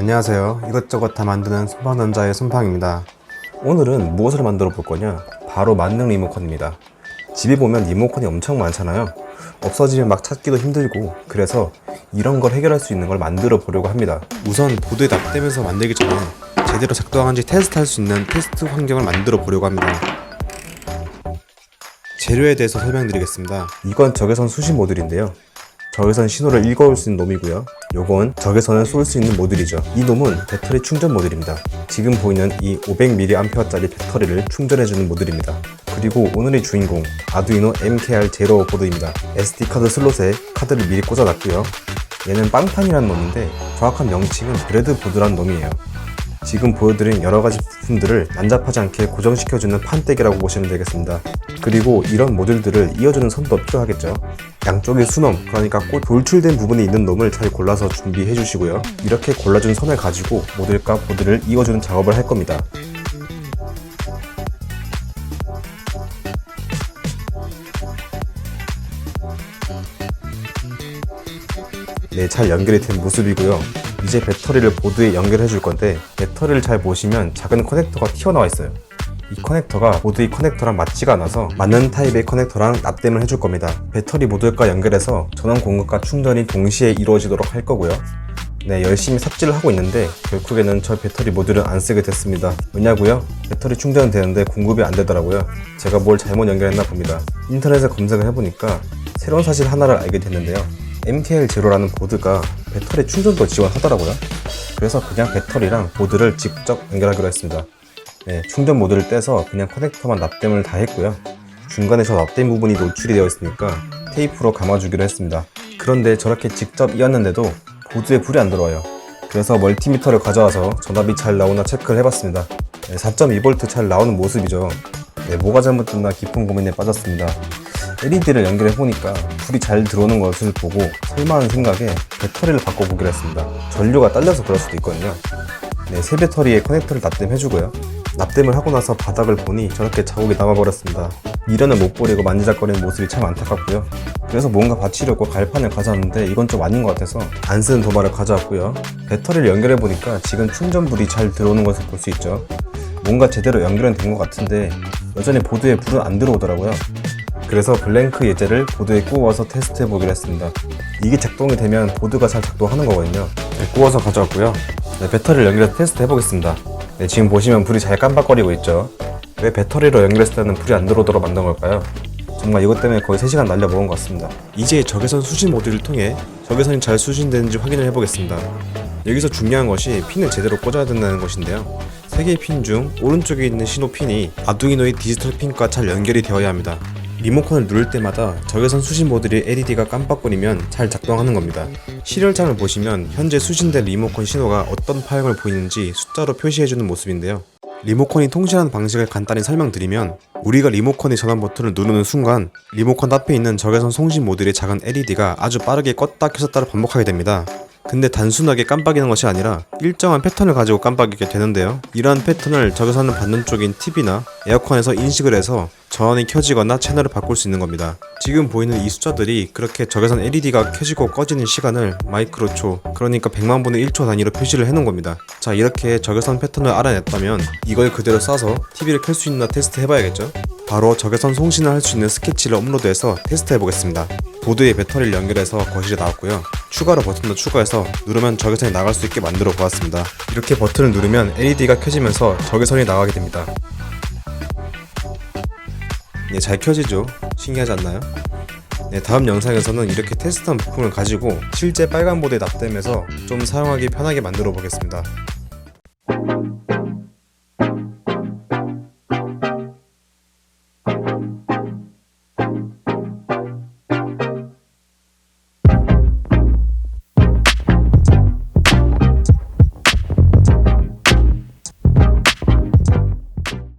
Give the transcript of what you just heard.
안녕하세요. 이것저것 다 만드는 손방전자의 손방입니다. 오늘은 무엇을 만들어 볼 거냐? 바로 만능 리모컨입니다. 집에 보면 리모컨이 엄청 많잖아요. 없어지면 막 찾기도 힘들고 그래서 이런 걸 해결할 수 있는 걸 만들어 보려고 합니다. 우선 보드에 납땜해서 만들기 전에 제대로 작동하는지 테스트할 수 있는 테스트 환경을 만들어 보려고 합니다. 재료에 대해서 설명드리겠습니다. 이건 적외선 수신 모듈인데요. 적외선 신호를 읽어올 수 있는 놈이고요. 요건 적외선을 쏠 수 있는 모듈이죠. 이 놈은 배터리 충전 모듈입니다. 지금 보이는 이 500mAh짜리 배터리를 충전해주는 모듈입니다. 그리고 오늘의 주인공 아두이노 MKR0 보드입니다. SD카드 슬롯에 카드를 미리 꽂아놨고요. 얘는 빵판이라는 놈인데 정확한 명칭은 브레드보드라는 놈이에요. 지금 보여드린 여러 가지 부품들을 난잡하지 않게 고정시켜주는 판때기라고 보시면 되겠습니다. 그리고 이런 모듈들을 이어주는 선도 필요하겠죠. 양쪽에 수놈, 그러니까 꼭 돌출된 부분이 있는 놈을 잘 골라서 준비해 주시고요. 이렇게 골라준 선을 가지고 모듈과 보드를 이어주는 작업을 할 겁니다. 네, 잘 연결이 된 모습이고요. 이제 배터리를 보드에 연결해 줄 건데 배터리를 잘 보시면 작은 커넥터가 튀어나와 있어요. 이 커넥터가 보드의 커넥터랑 맞지가 않아서 맞는 타입의 커넥터랑 납땜을 해줄 겁니다. 배터리 모듈과 연결해서 전원 공급과 충전이 동시에 이루어지도록 할 거고요. 네, 열심히 삽질을 하고 있는데 결국에는 저 배터리 모듈은 안 쓰게 됐습니다. 왜냐고요? 배터리 충전은 되는데 공급이 안 되더라고요. 제가 뭘 잘못 연결했나 봅니다. 인터넷에 검색을 해보니까 새로운 사실 하나를 알게 됐는데요. MKL0라는 보드가 배터리 충전도 지원하더라고요. 그래서 그냥 배터리랑 보드를 직접 연결하기로 했습니다. 네, 충전 모드를 떼서 그냥 커넥터만 납땜을 다 했고요. 중간에 저 납땜 부분이 노출이 되어 있으니까 테이프로 감아주기로 했습니다. 그런데 저렇게 직접 이었는데도 보드에 불이 안 들어와요. 그래서 멀티미터를 가져와서 전압이 잘 나오나 체크를 해봤습니다. 4.2V 잘 나오는 모습이죠. 네, 뭐가 잘못됐나 깊은 고민에 빠졌습니다. LED를 연결해 보니까 불이 잘 들어오는 것을 보고 설마 하는 생각에 배터리를 바꿔보기로 했습니다. 전류가 딸려서 그럴 수도 있거든요. 네, 새 배터리에 커넥터를 납땜해주고요. 납땜을 하고 나서 바닥을 보니 저렇게 자국이 남아버렸습니다. 미련을 못 버리고 만지작거리는 모습이 참 안타깝고요. 그래서 뭔가 받치려고 갈판을 가져왔는데 이건 좀 아닌 것 같아서 안 쓰는 도마를 가져왔고요. 배터리를 연결해 보니까 지금 충전불이 잘 들어오는 것을 볼 수 있죠. 뭔가 제대로 연결은 된 것 같은데 여전히 보드에 불은 안 들어오더라고요. 그래서 블랭크 예제를 보드에 구워서 테스트 해 보기로 했습니다. 이게 작동이 되면 보드가 잘 작동하는 거거든요. 네, 구워서 가져왔고요. 네, 배터리를 연결해서 테스트 해보겠습니다. 네, 지금 보시면 불이 잘 깜빡거리고 있죠. 왜 배터리로 연결했을 때는 불이 안 들어오도록 만든 걸까요? 정말 이것 때문에 거의 3시간 날려먹은 것 같습니다. 이제 적외선 수신 모듈을 통해 적외선이 잘 수신되는지 확인을 해보겠습니다. 여기서 중요한 것이 핀을 제대로 꽂아야 된다는 것인데요. 세 개의 핀 중 오른쪽에 있는 신호 핀이 아두이노의 디지털 핀과 잘 연결이 되어야 합니다. 리모컨을 누를 때마다 적외선 수신 모듈의 LED가 깜빡거리면 잘 작동하는 겁니다. 시리얼창을 보시면 현재 수신된 리모컨 신호가 어떤 파형을 보이는지 숫자로 표시해주는 모습인데요. 리모컨이 통신하는 방식을 간단히 설명드리면 우리가 리모컨의 전원 버튼을 누르는 순간 리모컨 앞에 있는 적외선 송신 모듈의 작은 LED가 아주 빠르게 껐다 켜졌다를 반복하게 됩니다. 근데 단순하게 깜빡이는 것이 아니라 일정한 패턴을 가지고 깜빡이게 되는데요. 이러한 패턴을 적외선을 받는 쪽인 TV나 에어컨에서 인식을 해서 전원이 켜지거나 채널을 바꿀 수 있는 겁니다. 지금 보이는 이 숫자들이 그렇게 적외선 LED가 켜지고 꺼지는 시간을 마이크로초, 그러니까 100만 분의 1초 단위로 표시를 해놓은 겁니다. 자, 이렇게 적외선 패턴을 알아냈다면 이걸 그대로 쏴서 TV를 켤 수 있나 테스트 해봐야겠죠? 바로 적외선 송신을 할 수 있는 스케치를 업로드해서 테스트 해보겠습니다. 보드에 배터리를 연결해서 거실에 나왔고요. 추가로 버튼도 추가해서 누르면 적외선이 나갈 수 있게 만들어 보았습니다. 이렇게 버튼을 누르면 LED가 켜지면서 적외선이 나가게 됩니다. 네, 잘 켜지죠? 신기하지 않나요? 네, 다음 영상에서는 이렇게 테스트한 부품을 가지고 실제 빨간 보드에 납땜해서 좀 사용하기 편하게 만들어 보겠습니다.